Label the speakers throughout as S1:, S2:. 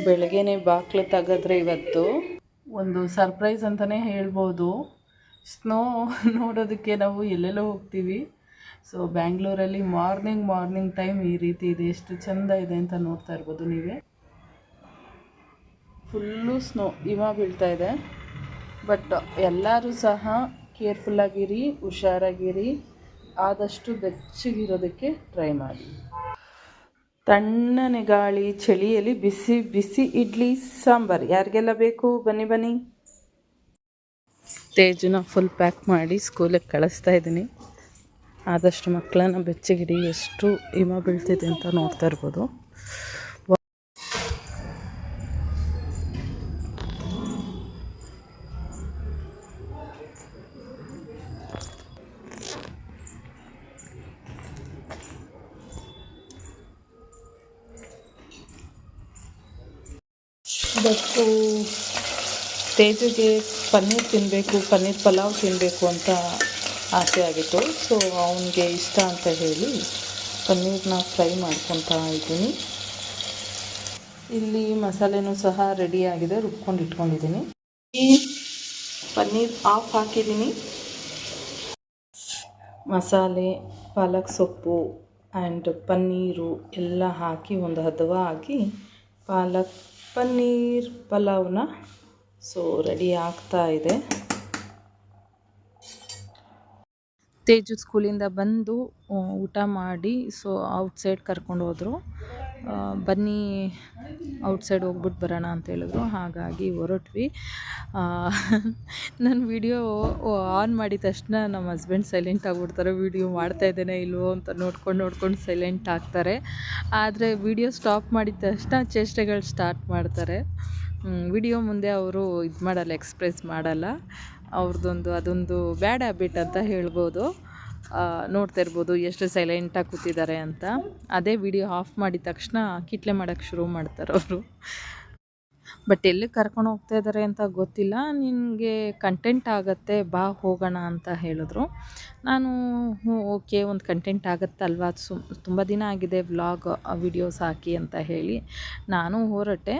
S1: ಬೆಳಗ್ಗೆನೆ ಬಾಕ್ಲು ತೆಗೆದ್ರೆ ಇವತ್ತು. ಒಂದು ಸರ್ಪ್ರೈಸ್ ಅಂತಲೇ ಹೇಳ್ಬೋದು. ಸ್ನೋ ನೋಡೋದಕ್ಕೆ ನಾವು ಎಲ್ಲೆಲ್ಲೋ ಹೋಗ್ತೀವಿ. ಸೊ ಬ್ಯಾಂಗ್ಳೂರಲ್ಲಿ ಮಾರ್ನಿಂಗ್ ಮಾರ್ನಿಂಗ್ ಟೈಮ್ ಈ ರೀತಿ ಇದೆ. ಎಷ್ಟು ಚೆಂದ ಇದೆ ಅಂತ ನೋಡ್ತಾ ಇರ್ಬೋದು ನೀವೇ. ಫುಲ್ಲು ಸ್ನೋ ಹಿಮ ಬೀಳ್ತಾ ಇದೆ. ಬಟ್ ಎಲ್ಲರೂ ಸಹ ಕೇರ್ಫುಲ್ಲಾಗಿರಿ ಹುಷಾರಾಗಿರಿ. ಆದಷ್ಟು ಬೆಚ್ಚಗಿರೋದಕ್ಕೆ ಟ್ರೈ ಮಾಡಿ. ತಣ್ಣನೆ ಗಾಳಿ, ಚಳಿಯಲ್ಲಿ ಬಿಸಿ ಬಿಸಿ ಇಡ್ಲಿ, ಸಾಂಬಾರು. ಯಾರಿಗೆಲ್ಲ ಬೇಕು? ಬನ್ನಿ ಬನ್ನಿ. ತೇಜುನ ಫುಲ್ ಪ್ಯಾಕ್ ಮಾಡಿ ಸ್ಕೂಲಿಗೆ ಕಳಿಸ್ತಾ ಇದ್ದೀನಿ. ಆದಷ್ಟು ಮಕ್ಕಳನ್ನ ಬೆಚ್ಚಗಿಡಿ, ಎಷ್ಟು ಹಿಮ ಬೀಳ್ತಿದೆ ಅಂತ ನೋಡ್ತಾ ಇರ್ಬೋದು. ಇವತ್ತು ತೇಜಿಗೆ ಪನ್ನೀರ್ ತಿನ್ನಬೇಕು ಪನ್ನೀರ್ ಪಲಾವ್ ತಿನ್ನಬೇಕು ಅಂತ ಆಸೆ ಆಗಿತ್ತು. ಸೊ ಅವನಿಗೆ ಇಷ್ಟ ಅಂತ ಹೇಳಿ ಪನ್ನೀರನ್ನ ಫ್ರೈ ಮಾಡ್ಕೊತಾ ಇದ್ದೀನಿ. ಇಲ್ಲಿ ಮಸಾಲೆನೂ ಸಹ ರೆಡಿಯಾಗಿದೆ ರುಬ್ಕೊಂಡು ಇಟ್ಕೊಂಡಿದ್ದೀನಿ. ಪನ್ನೀರ್ ಆಫ್ ಹಾಕಿದ್ದೀನಿ. ಮಸಾಲೆ, ಪಾಲಕ್ ಸೊಪ್ಪು ಆ್ಯಂಡ್ ಪನ್ನೀರು ಎಲ್ಲ ಹಾಕಿ ಒಂದು ಹದವಾಗಿ ಪಾಲಕ್ ಪನ್ನೀರ್ ಪಲಾವ್ನ. ಸೊ ರೆಡಿ ಆಗ್ತಾ ಇದೆ. ತೇಜು ಸ್ಕೂಲಿಂದ ಬಂದು ಊಟ ಮಾಡಿ, ಸೊ ಔಟ್ಸೈಡ್ ಕರ್ಕೊಂಡು ಹೋದರು. ಬನ್ನಿ ಔಟ್ಸೈಡ್ ಹೋಗ್ಬಿಟ್ಟು ಬರೋಣ ಅಂತ ಹೇಳಿದ್ರು. ಹಾಗಾಗಿ ಹೊರಟ್ವಿ. ನನ್ನ ವಿಡಿಯೋ ಆನ್ ಮಾಡಿದ ತಕ್ಷಣ ನಮ್ಮ ಹಸ್ಬೆಂಡ್ ಸೈಲೆಂಟ್ ಆಗಿಬಿಡ್ತಾರೆ. ವಿಡಿಯೋ ಮಾಡ್ತಾ ಇದ್ದೇನೆ ಇಲ್ವೋ? ಅಂತ ನೋಡ್ಕೊಂಡು ನೋಡ್ಕೊಂಡು ಸೈಲೆಂಟ್ ಆಗ್ತಾರೆ. ಆದರೆ ವಿಡಿಯೋ ಸ್ಟಾಪ್ ಮಾಡಿದ ತಕ್ಷಣ ಚೇಷ್ಟೆಗಳು ಸ್ಟಾರ್ಟ್ ಮಾಡ್ತಾರೆ. ವಿಡಿಯೋ ಮುಂದೆ ಅವರು ಇದು ಮಾಡಲ್ಲ ಎಕ್ಸ್ಪ್ರೆಸ್ ಮಾಡಲ್ಲ. ಅವ್ರದ್ದೊಂದು, ಅದೊಂದು ಬ್ಯಾಡ್ ಹ್ಯಾಬಿಟ್ ಅಂತ ಹೇಳ್ಬೋದು. ನೋಡ್ತಾ ಇರ್ಬೋದು ಎಷ್ಟು ಸೈಲೆಂಟಾಗಿ ಕೂತಿದ್ದಾರೆ ಅಂತ. ಅದೇ ವಿಡಿಯೋ ಆಫ್ ಮಾಡಿದ ತಕ್ಷಣ ಕಿಟ್ಲೆ ಮಾಡೋಕ್ಕೆ ಶುರು ಮಾಡ್ತಾರೆ ಅವರು. ಬಟ್ ಎಲ್ಲಿ ಕರ್ಕೊಂಡು ಹೋಗ್ತಾ ಇದ್ದಾರೆ ಅಂತ ಗೊತ್ತಿಲ್ಲ. ನಿನಗೆ ಕಂಟೆಂಟ್ ಆಗುತ್ತೆ, ಬಾ ಹೋಗೋಣ ಅಂತ ಹೇಳಿದ್ರು. ನಾನು ಹ್ಞೂ ಓಕೆ ಒಂದು ಕಂಟೆಂಟ್ ಆಗುತ್ತಲ್ವಾ? ಸು, ತುಂಬ ದಿನ ಆಗಿದೆ ವ್ಲಾಗ್ ವಿಡಿಯೋಸ್ ಹಾಕಿ ಅಂತ ಹೇಳಿ. ನಾನು ಹೊರಟೆ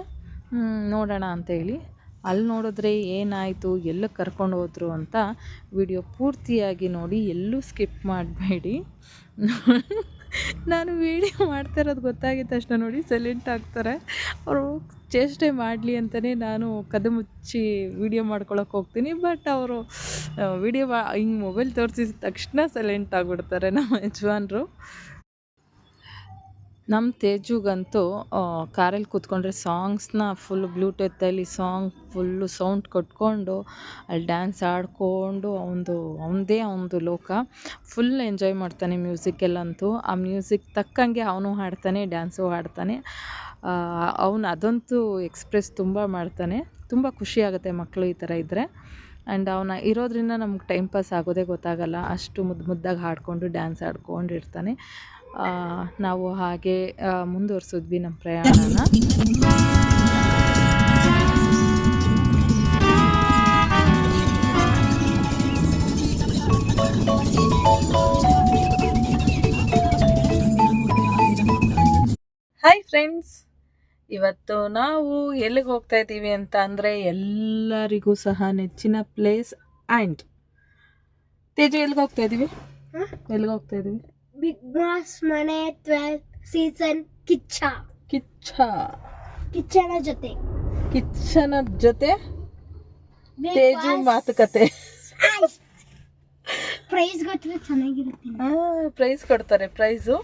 S1: ನೋಡೋಣ ಅಂತ ಹೇಳಿ ಅಲ್ಲಿ ನೋಡಿದ್ರೆ ಏನಾಯಿತು, ಎಲ್ಲ ಕರ್ಕೊಂಡು ಹೋದ್ರು ಅಂತ ವಿಡಿಯೋ ಪೂರ್ತಿಯಾಗಿ ನೋಡಿ, ಎಲ್ಲೂ ಸ್ಕಿಪ್ ಮಾಡಬೇಡಿ. ನಾನು ವೀಡಿಯೋ ಮಾಡ್ತಾ ಇರೋದು ಗೊತ್ತಾಗಿದ ತಕ್ಷಣ ನೋಡಿ ಸೈಲೆಂಟ್ ಆಗ್ತಾರೆ. ಅವರು ಚೇಷ್ಟೆ ಮಾಡಲಿ ಅಂತಲೇ ನಾನು ಕದ್ದು ಮುಚ್ಚಿ ವೀಡಿಯೋ ಮಾಡ್ಕೊಳಕ್ಕೆ ಹೋಗ್ತೀನಿ. ಬಟ್ ಅವರು ವೀಡಿಯೋ ಹಿಂಗೆ ಮೊಬೈಲ್ ತೋರಿಸಿದ ತಕ್ಷಣ ಸೈಲೆಂಟ್ ಆಗಿಬಿಡ್ತಾರೆ ನಮ್ಮ ಯಜಮಾನ್ರು. ನಮ್ಮ ತೇಜುಗಂತೂ ಕಾರಲ್ಲಿ ಕೂತ್ಕೊಂಡ್ರೆ ಸಾಂಗ್ಸ್ನ ಫುಲ್ ಬ್ಲೂಟೂತಲ್ಲಿ ಸಾಂಗ್ ಫುಲ್ಲು ಸೌಂಡ್ ಕೊಟ್ಕೊಂಡು ಅಲ್ಲಿ ಡ್ಯಾನ್ಸ್ ಆಡಿಕೊಂಡು ಅವನದು ಅವನದೇ ಅವನದು ಲೋಕ. ಫುಲ್ ಎಂಜಾಯ್ ಮಾಡ್ತಾನೆ ಮ್ಯೂಸಿಕಲ್ಲಂತೂ. ಆ ಮ್ಯೂಸಿಕ್ ತಕ್ಕಂಗೆ ಅವನು ಹಾಡ್ತಾನೆ ಡ್ಯಾನ್ಸು ಹಾಡ್ತಾನೆ. ಅವನು ಅದಂತೂ ಎಕ್ಸ್ಪ್ರೆಸ್ ತುಂಬ ಮಾಡ್ತಾನೆ. ತುಂಬ ಖುಷಿಯಾಗುತ್ತೆ ಮಕ್ಕಳು ಈ ಥರ ಇದ್ದರೆ ಆ್ಯಂಡ್ ಅವನ ಇರೋದ್ರಿಂದ ನಮ್ಗೆ ಟೈಮ್ ಪಾಸ್ ಆಗೋದೇ ಗೊತ್ತಾಗಲ್ಲ. ಅಷ್ಟು ಮುದ್ದು ಮುದ್ದಾಗಿ ಹಾಡಿಕೊಂಡು ಡ್ಯಾನ್ಸ್ ಆಡ್ಕೊಂಡು ಇರ್ತಾನೆ. ಆ, ನಾವು ಹಾಗೆ ಮುಂದುವರಿಸಿದ್ವಿ ನಮ್ಮ ಪ್ರಯಾಣನ. ಹಾಯ್ ಫ್ರೆಂಡ್ಸ್ ಇವತ್ತು ನಾವು ಎಲ್ಲಿಗೆ ಹೋಗ್ತಾ ಇದ್ದೀವಿ ಅಂತ ಅಂದರೆ ಎಲ್ಲರಿಗೂ ಸಹ ನೆಚ್ಚಿನ ಪ್ಲೇಸ್ ಆ್ಯಂಡ್ ತೇಜು ಎಲ್ಲಿಗೆ ಹೋಗ್ತಾ ಇದ್ದೀವಿ? ಎಲ್ಲಿಗೆ ಹೋಗ್ತಾ ಇದ್ದೀವಿ?
S2: ಬಿಗ್ ಬಾಸ್ ಮನೆ ಟ್ವೆಲ್ತ್ ಸೀಸನ್ ಕಿಚ್ಚ
S1: ಕಿಚ್ಚ
S2: ಕಿಚ್ಚನ ಜೊತೆ
S1: ಕಿಚ್ಚನ ಜೊತೆ ತೇಜು ಮಾತುಕತೆ.
S2: ಪ್ರೈಸ್ ಗೊತ್ತಿದ್ರೆ ಚೆನ್ನಾಗಿರುತ್ತೆ.
S1: ಪ್ರೈಸ್ ಕೊಡ್ತಾರೆ ಪ್ರೈಸು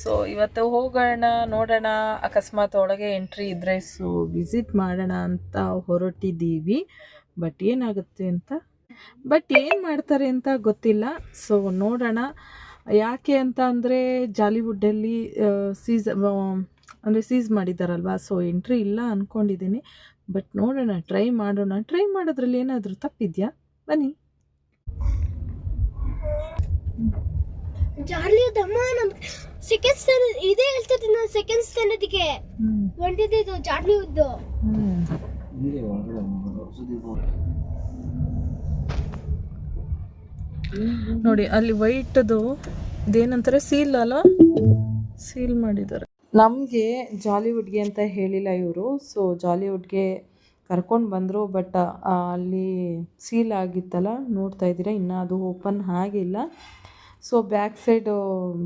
S1: ಸೊ ಇವತ್ತು ಹೋಗೋಣ ನೋಡೋಣ. ಅಕಸ್ಮಾತ್ ಒಳಗೆ ಎಂಟ್ರಿ ಇದ್ರೆ ಸೊ ವಿಸಿಟ್ ಮಾಡೋಣ ಅಂತ ಹೊರಟಿದ್ದೀವಿ. ಬಟ್ ಏನಾಗುತ್ತೆ ಅಂತ? ಬಟ್ ಏನು ಮಾಡ್ತಾರೆ ಅಂತ ಗೊತ್ತಿಲ್ಲ. ಸೊ ನೋಡೋಣ. ಯಾಕೆ ಅಂತ ಅಂದರೆ ಜಾಲಿವುಡ್ಡಲ್ಲಿ ಸೀಸ್ ಅಂದರೆ ಸೀಸ್ ಮಾಡಿದ್ದಾರಲ್ವಾ ಸೊ ಎಂಟ್ರಿ ಇಲ್ಲ ಅಂದ್ಕೊಂಡಿದ್ದೀನಿ ಬಟ್ ನೋಡೋಣ ಟ್ರೈ ಮಾಡೋಣ. ಟ್ರೈ ಮಾಡೋದ್ರಲ್ಲಿ ಏನಾದರೂ ತಪ್ಪಿದೆಯಾ? ಬನ್ನಿ.
S2: ಜಾರ್ಲಿ ದಮ್ಮ ನಮ್ ಸೆಕೆಂಡ್ ಸ್ಟ್ಯಾಂಡರ್ಡ್ ಇದೇ ಹೇಳ್ತಿದ್ದೀನಿ ನಾನು ಸೆಕೆಂಡ್ ಸ್ಟ್ಯಾಂಡರ್ಡ್ಗೆ ಬಂದಿದ್ದು ಜಾರ್ಲಿ ಉದ್ದು
S1: ನೋಡಿ, ಅಲ್ಲಿ ವೈಟ್ದು ಇದೇನಂತಾರೆ? ಸೀಲ್ ಅಲ್ಲ ಸೀಲ್ ಮಾಡಿದ್ದಾರೆ. ನಮಗೆ ಜಾಲಿವುಡ್ಗೆ ಅಂತ ಹೇಳಿಲ್ಲ ಇವರು. ಸೊ ಜಾಲಿವುಡ್ಗೆ ಕರ್ಕೊಂಡು ಬಂದರು ಬಟ್ ಅಲ್ಲಿ ಸೀಲ್ ಆಗಿತ್ತಲ್ಲ? ನೋಡ್ತಾ ಇದ್ದೀರಾ? ಇನ್ನೂ ಅದು ಓಪನ್ ಆಗಿಲ್ಲ. ಸೊ ಬ್ಯಾಕ್ ಸೈಡು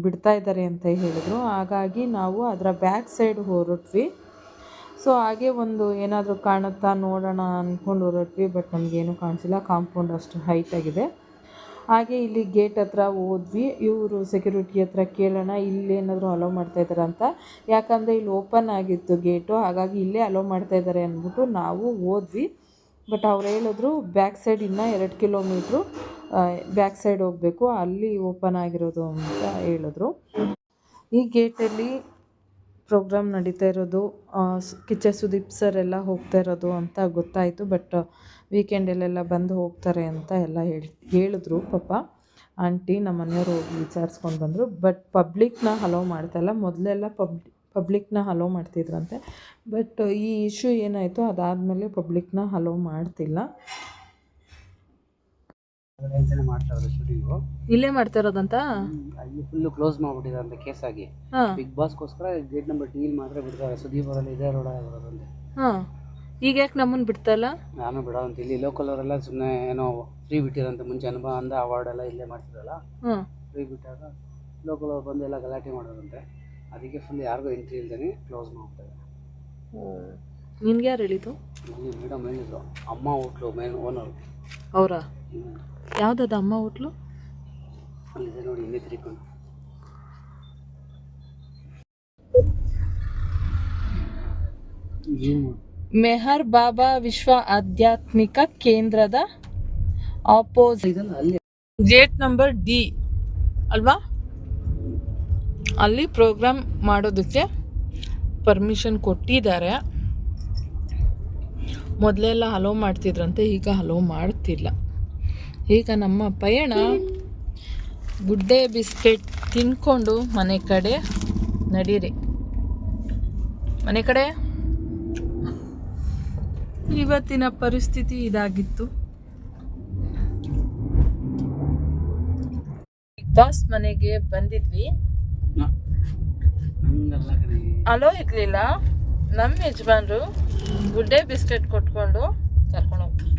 S1: ಬಿಡ್ತಾ ಇದ್ದಾರೆ ಅಂತ ಹೇಳಿದರು. ಹಾಗಾಗಿ ನಾವು ಅದರ ಬ್ಯಾಕ್ ಸೈಡ್ ಹೊರಟ್ವಿ. ಸೊ ಹಾಗೆ ಒಂದು ಏನಾದರೂ ಕಾಣುತ್ತಾ ನೋಡೋಣ ಅಂದ್ಕೊಂಡು ಹೊರಟ್ವಿ ಬಟ್ ನಮಗೇನು ಕಾಣಿಸಿಲ್ಲ. ಕಾಂಪೌಂಡ್ ಅಷ್ಟು ಹೈಟ್ ಆಗಿದೆ. ಹಾಗೆ ಇಲ್ಲಿ ಗೇಟ್ ಹತ್ರ ಹೋದ್ವಿ. ಇವರು ಸೆಕ್ಯೂರಿಟಿ ಹತ್ರ ಕೇಳೋಣ, ಇಲ್ಲಿ ಏನಾದರೂ ಅಲೋ ಮಾಡ್ತಾ ಇದ್ದಾರೆ ಅಂತ. ಯಾಕಂದರೆ ಇಲ್ಲಿ ಓಪನ್ ಆಗಿತ್ತು ಗೇಟು, ಹಾಗಾಗಿ ಇಲ್ಲೇ ಅಲೋ ಮಾಡ್ತಾ ಇದ್ದಾರೆ ಅಂದ್ಬಿಟ್ಟು ನಾವು ಹೋದ್ವಿ. ಬಟ್ ಅವ್ರು ಹೇಳಿದ್ರು ಬ್ಯಾಕ್ ಸೈಡ್ ಇನ್ನೂ ಎರಡು ಕಿಲೋಮೀಟ್ರು ಬ್ಯಾಕ್ ಸೈಡ್ ಹೋಗಬೇಕು, ಅಲ್ಲಿ ಓಪನ್ ಆಗಿರೋದು ಅಂತ ಹೇಳಿದ್ರು. ಈ ಗೇಟಲ್ಲಿ ಪ್ರೋಗ್ರಾಮ್ ನಡೀತಾ ಇರೋದು ಕಿಚ್ಚ ಸುದೀಪ್ ಸರ್ ಎಲ್ಲ ಹೋಗ್ತಾ ಇರೋದು ಅಂತ ಗೊತ್ತಾಯಿತು ಬಟ್ ವೀಕೆಂಡಲ್ಲೆಲ್ಲ ಬಂದು ಹೋಗ್ತಾರೆ ಅಂತ ಎಲ್ಲ ಹೇಳಿ, ಹೇಳಿದ್ರು ಪಾಪ. ಆಂಟಿ ನಮ್ಮ ಮನೆಯವರು ಹೋಗಿ ವಿಚಾರಿಸ್ಕೊಂಡು ಬಂದರು ಬಟ್ ಪಬ್ಲಿಕ್ನ ಹಲೋ ಮಾಡ್ತಾಯಿಲ್ಲ ಮೊದಲೆಲ್ಲ ಪಬ್ ಪಬ್ಲಿಕ್ನ ಹಲೋ ಮಾಡ್ತಿದ್ರಂತೆ. ಬಟ್ ಈ ಇಶ್ಯೂ ಏನಾಯಿತು, ಅದಾದಮೇಲೆ ಪಬ್ಲಿಕ್ನ ಹಲೋ ಮಾಡ್ತಿಲ್ಲ.
S3: ಮಾಡ್ತಾ ಇರೋದು ಶೂಟಿಂಗು
S1: ಇಲ್ಲೇ ಮಾಡ್ತಾ ಇರೋದಂತ?
S3: ಅಲ್ಲಿ ಫುಲ್ಲು ಕ್ಲೋಸ್ ಮಾಡ್ಬಿಟ್ಟಿದ್ದಾರೆ ಅಂತ ಕೇಸ್ ಆಗಿ.
S1: ಹಾಂ.
S3: ಬಿಗ್ ಬಾಸ್ಗೋಸ್ಕರ ಗೇಟ್ ನಂಬರ್ ಟೀಲ್ ಮಾತ್ರ ಬಿಡ್ತಾರೆ. ಸುದೀಪ್ ಅವರಲ್ಲಿ ಇದೇ ರೋಡ್ ಬರೋದಂತೆ
S1: ಹಾಂ. ಈಗ ಯಾಕೆ ನಮ್ಮನ್ನು ಬಿಡ್ತಾ ಇಲ್ಲ?
S3: ನಾನು ಬಿಡೋದಂತ ಇಲ್ಲಿ ಲೋಕಲ್ ಅವರೆಲ್ಲ ಸುಮ್ಮನೆ ಏನೋ ಫ್ರೀ ಬಿಟ್ಟಿರಂತೆ ಮುಂಚೆ ಅನುಭವ ಅಂದ ಅವಾರ್ಡ್ ಎಲ್ಲ ಇಲ್ಲೇ ಮಾಡ್ತಿದ್ರಲ್ಲ? ಫ್ರೀ ಬಿಟ್ಟಾಗ ಲೋಕಲ್ ಅವ್ರು ಬಂದು ಎಲ್ಲ ಗಲಾಟೆ ಮಾಡೋದಂತೆ. ಅದಕ್ಕೆ ಫುಲ್ ಯಾರಿಗೂ ಎಂಟ್ರಿ ಇಲ್ದೇ ಕ್ಲೋಸ್ ಮಾಡ್ತಾರೆ
S1: ನಿನ್ಗೆ ಯಾರು ಹೇಳಿದ್ದು?
S3: ಇಲ್ಲಿ ಮೇಡಮ್ ಹೇಳಿದ್ರು. ಅಮ್ಮ ಹೋಟ್ಲು ಮೇನ್ ಓನರು
S1: ಅವರಾ? ಯಾವುದದು ಅಮ್ಮ ಹೋಟ್ಲು? ಮೆಹರ್ ಬಾಬಾ ವಿಶ್ವ ಆಧ್ಯಾತ್ಮಿಕ ಕೇಂದ್ರದ
S3: ಅಲ್ಲಿ
S1: ಗೇಟ್ ನಂಬರ್ ಡಿ ಅಲ್ವಾ? ಅಲ್ಲಿ ಪ್ರೋಗ್ರಾಮ್ ಮಾಡೋದಕ್ಕೆ ಪರ್ಮಿಷನ್ ಕೊಟ್ಟಿದ್ದಾರೆ. ಮೊದಲೆಲ್ಲ ಹಲೋ ಮಾಡ್ತಿದ್ರಂತೆ ಈಗ ಹಲೋ ಮಾಡ್ತಿಲ್ಲ. ಈಗ ನಮ್ಮ ಪಯಣ ಗುಡ್ಡೆ ಬಿಸ್ಕೆಟ್ ತಿನ್ಕೊಂಡು ಮನೆ ಕಡೆ ನಡೀರಿ. ಮನೆ ಕಡೆ? ಇವತ್ತಿನ ಪರಿಸ್ಥಿತಿ ಇದಾಗಿತ್ತು. ಬಿಗ್ ಬಾಸ್ ಮನೆಗೆ ಬಂದಿದ್ವಿ. ಅಲೋ ಇರ್ಲಿಲ್ಲ. ನಮ್ಮ ಯಜಮಾನ್ರು ಗುಡ್ಡೆ ಬಿಸ್ಕೆಟ್ ಕೊಟ್ಕೊಂಡು ಕರ್ಕೊಂಡು ಹೋಗ್ತಾರೆ.